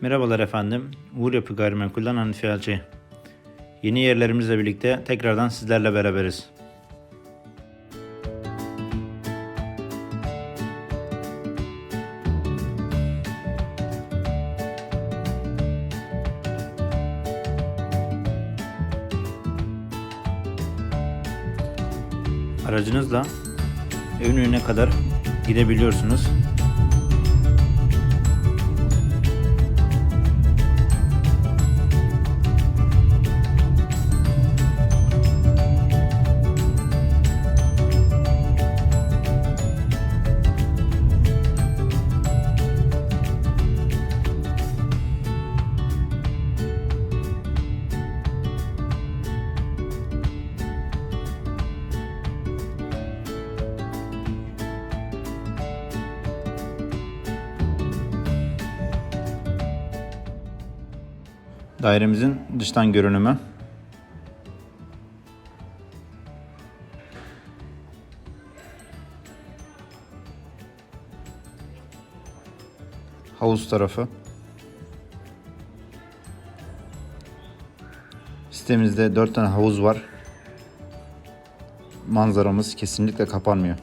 Merhabalar efendim. Uğur Yapı Gayrimenkul'den Hanifi Elçi. Yeni yerlerimizle birlikte tekrardan sizlerle beraberiz. Aracınızla evin önüne kadar gidebiliyorsunuz. Dairemizin dıştan görünümü. Havuz tarafı. Sitemizde 4 tane havuz var. Manzaramız kesinlikle kapanmıyor.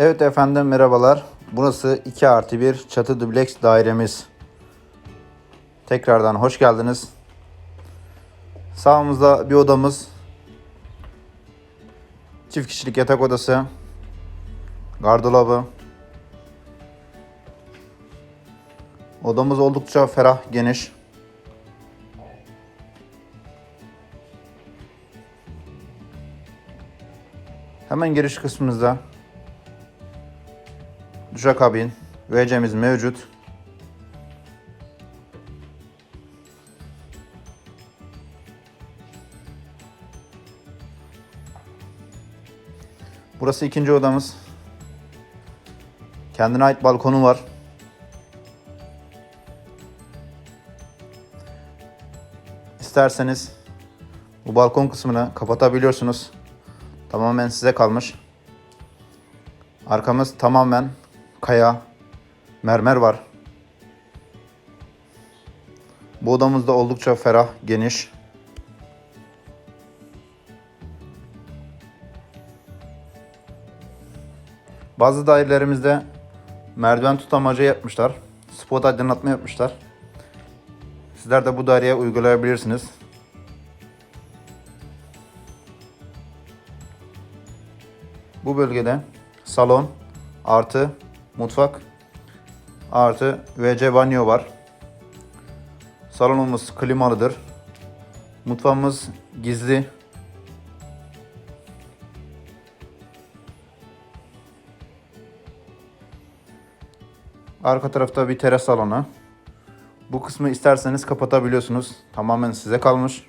Evet efendim merhabalar. Burası 2 artı 1 çatı dubleks dairemiz. Tekrardan hoş geldiniz. Sağımızda bir odamız. Çift kişilik yatak odası. Gardırobı. Odamız oldukça ferah, geniş. Hemen giriş kısmımızda duşakabin, WC'miz mevcut. Burası ikinci odamız. Kendine ait balkonu var. İsterseniz bu balkon kısmını kapatabiliyorsunuz. Tamamen size kalmış. Arkamız tamamen kaya, mermer var. Bu odamız da oldukça ferah, geniş. Bazı dairelerimizde merdiven tutamacı yapmışlar. Spot aydınlatma yapmışlar. Sizler de bu daireye uygulayabilirsiniz. Bu bölgede salon artı mutfak artı WC banyo var. Salonumuz klimalıdır. Mutfağımız gizli. Arka tarafta bir teras salonu. Bu kısmı isterseniz kapatabiliyorsunuz. Tamamen size kalmış.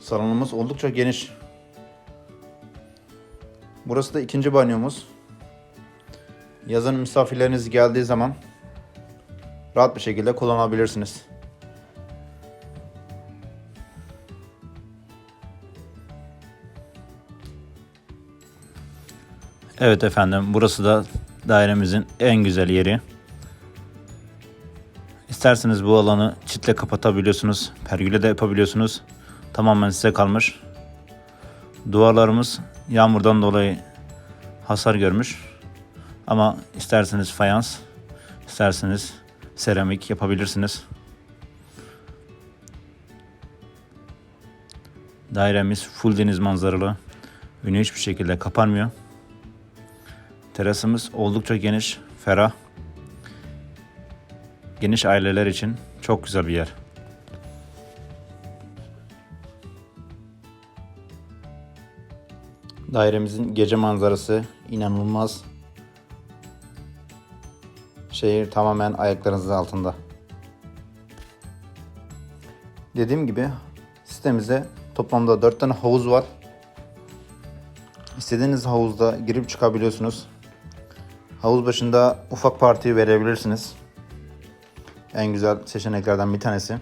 Salonumuz oldukça geniş. Burası da ikinci banyomuz. Yazın misafirleriniz geldiği zaman rahat bir şekilde kullanabilirsiniz. Evet efendim burası da dairemizin en güzel yeri. İsterseniz bu alanı çitle kapatabiliyorsunuz. Pergüle de yapabiliyorsunuz. Tamamen size kalmış. Duvarlarımız yağmurdan dolayı hasar görmüş. Ama isterseniz fayans, isterseniz seramik yapabilirsiniz. Dairemiz full deniz manzaralı. Önü hiçbir şekilde kapanmıyor. Terasımız oldukça geniş, ferah. Geniş aileler için çok güzel bir yer. Dairemizin gece manzarası inanılmaz. Şehir tamamen ayaklarınızın altında. Dediğim gibi sitemizde toplamda 4 tane havuz var. İstediğiniz havuzda girip çıkabiliyorsunuz. Havuz başında ufak parti verebilirsiniz. En güzel seçeneklerden bir tanesi.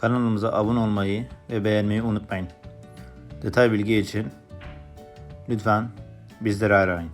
Kanalımıza abone olmayı ve beğenmeyi unutmayın. Detay bilgi için lütfen bizleri arayın.